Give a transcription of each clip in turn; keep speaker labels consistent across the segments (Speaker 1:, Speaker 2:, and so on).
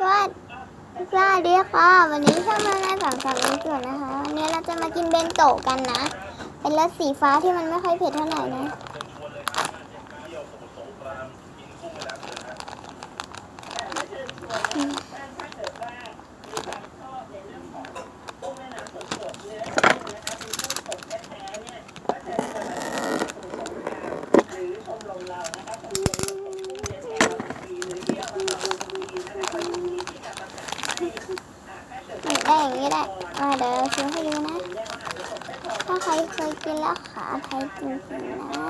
Speaker 1: สวัสดีดีค่ะ วันนี้ช่างมาในฝั่งสามวันเกิดนะคะวันนี้เราจะมากินเบนโตะกันนะ เป็นรสสีฟ้าที่มันไม่ค่อยเผ็ดเท่าไหร่นะอืมอย่างนี้ได้อ่าเดี๋ยวเราชิมให้ดูนะ ถ้าใครเคยกินแล้วขาไทยจริงๆนะ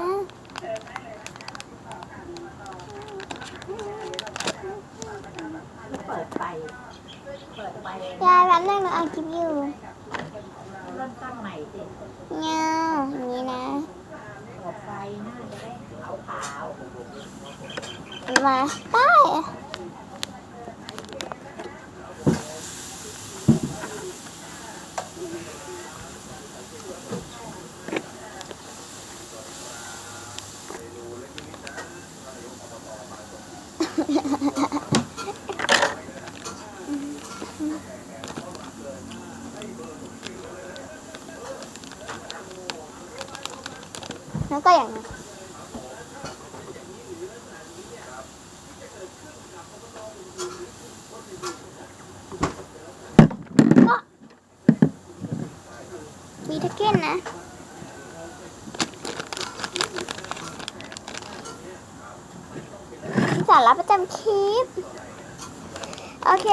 Speaker 2: เปิดไฟเปิดไฟ
Speaker 1: ยายแป๊บนึงหนูอ่าคลิปอยู่
Speaker 2: เริ่มตั้งใหม่สิ
Speaker 1: เงาอย่างนี้นะ
Speaker 2: เปิดไฟหน้าจะได้ขาวขาว
Speaker 1: มาไป ก็อย่างนี้มีทักเก็ตนะสาระประจำคลิป โอเค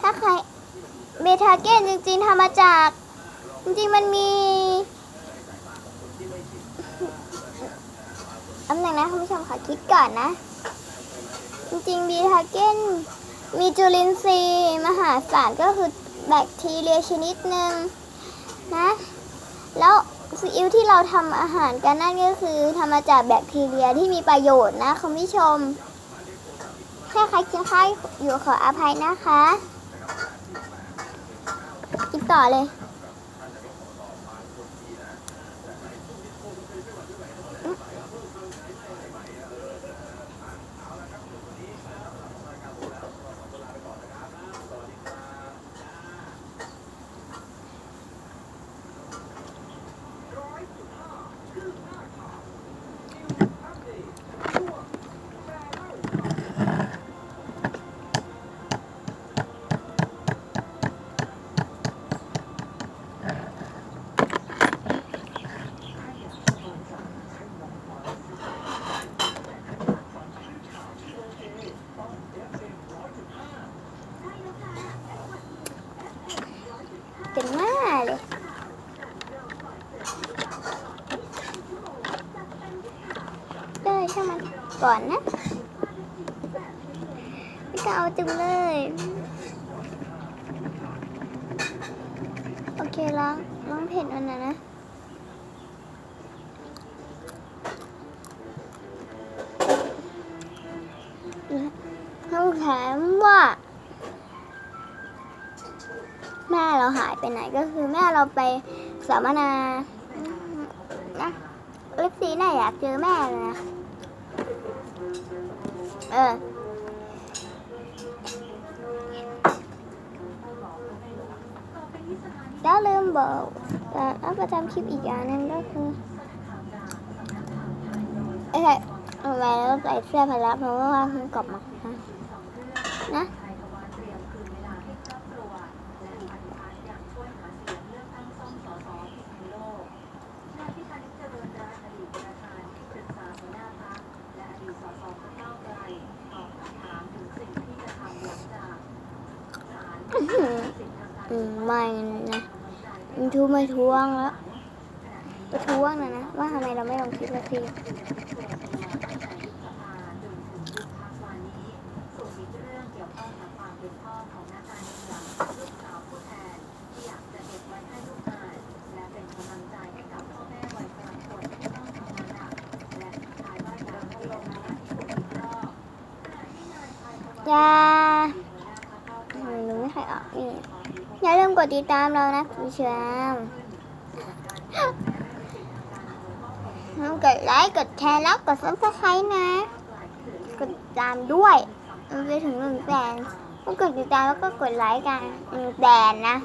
Speaker 1: ถ้าใครเบทาเก้นจริงๆทำมาจาก จริงๆมันมี อันหนึ่งนะคุณผู้ชมขอคิดก่อนนะ จริงๆเบทาเก้นมีจุลินทรีย์มหาศาลก็คือแบคทีเรียชนิดหนึ่งนะ แล้วซีอิ๊วที่เราทำอาหารกันนั่นก็คือทำมาจากแบคทีเรียที่มีประโยชน์นะคุณผู้ชมถ้าใครกินข้าวอยู่ขออภัยนะคะ กินต่อเลย เก่งมากเลย ได้ช่างมัน ก่อนนะไม่ก็เอาจุงเลย โอเคล้างล้างเผ็ดมันนะนะเขาถามว่า แม่เราหายไปไหนก็คือแม่เราไปสัมมนานะเล็กซีน่าอยากเจอแม่เลยนะ เออแล้วลืมบอกแต่เอาประจำคลิปอีกอย่างนึงก็คือเอ้ยเอาไว้แล้วใส่เสื้อพละเพราะว่ามันกลับมานะ อื้อหืออืม ไม่นะมันทูไม่ทวงแล้วไปทวงนะนะว่าทำไมเราไม่ลงคลิปสักทีอย่าหนูไม่ใครออกนี่ อย่าลืมกดติดตามเรานะคุณผู้ชมกดไลค์กดแชร์แล้วกดซับสไครต์นะ กดตามด้วยมันไปถึงหนึ่งแสนกดติดตามแล้วก็กดไลค์กันหนึ่งแสนนะ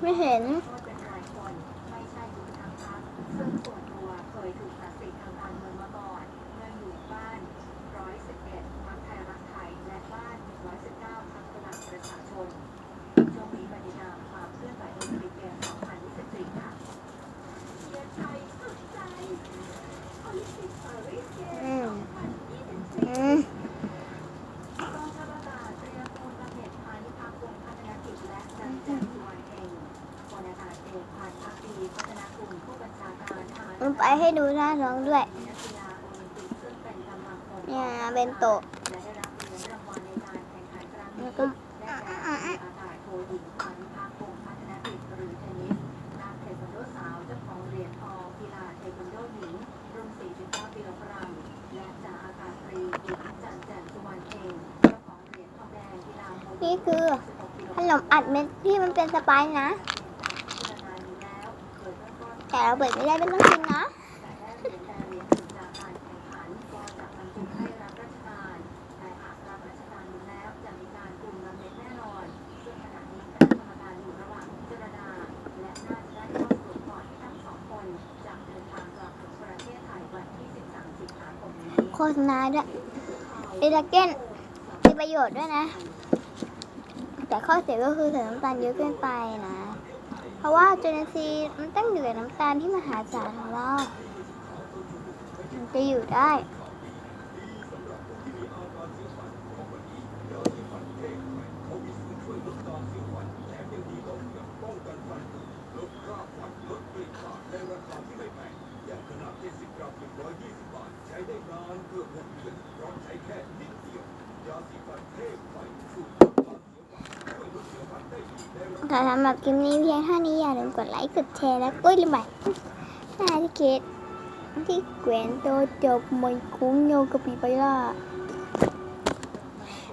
Speaker 2: ไม่เห็น ลงไปให้
Speaker 3: ดูห
Speaker 2: น้าน้องด้วย เนี่ยเบนโตะนี่คือขนมอัด
Speaker 1: เม็ดที่มันเป็นสไปน์นะ แต่เราเปิดไม่ได้ไม่ต้องกิน ษณาด้วยดีลาเกนมีประโยชน์ด้วยนะ แต่ข้อเสียก็คือใส่น้ำตาลเยอะเกินไปนะ เพราะว่าจุลินซีมันตั้งอยู่กับน้ำตาลที่มหาศาลของเรา มันจะอยู่ได้ ค่ะสำหรับคลิปนี้เพียงเท่านี้อย่าลืมกดไลค์ กดแชร์และกดรีบายหน้าที่เกตที่แขวนโตจบมวยคุ้งโยกปีไปละา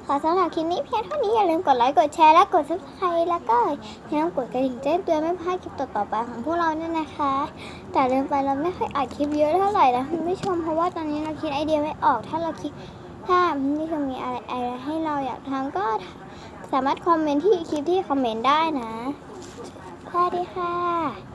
Speaker 1: ค่ะสำหรับคลิปนี้เพียงเท่านี้อย่าลืมกดไลค์ กดแชร์ และกดซับสไครต์แล้วก็อย่าลืมกดกระดิ่งแจ้งเตือนไม่พลาดคลิปต่อๆไปของพวกเราเนี่ยนะคะ แต่เรื่องไปเราไม่ค่อยอัดคลิปเยอะเท่าไหร่นะคุณผู้ชมเพราะว่าตอนนี้เราคิดไอเดียไม่ออกถ้าเราคิดถ้ามีณผู้ชมมีอะไรอะไรให้เราอยากทำก็ท สามารถคอมเมนต์ที่คลิปที่คอมเมนต์ได้นะสวัสดีค่ะ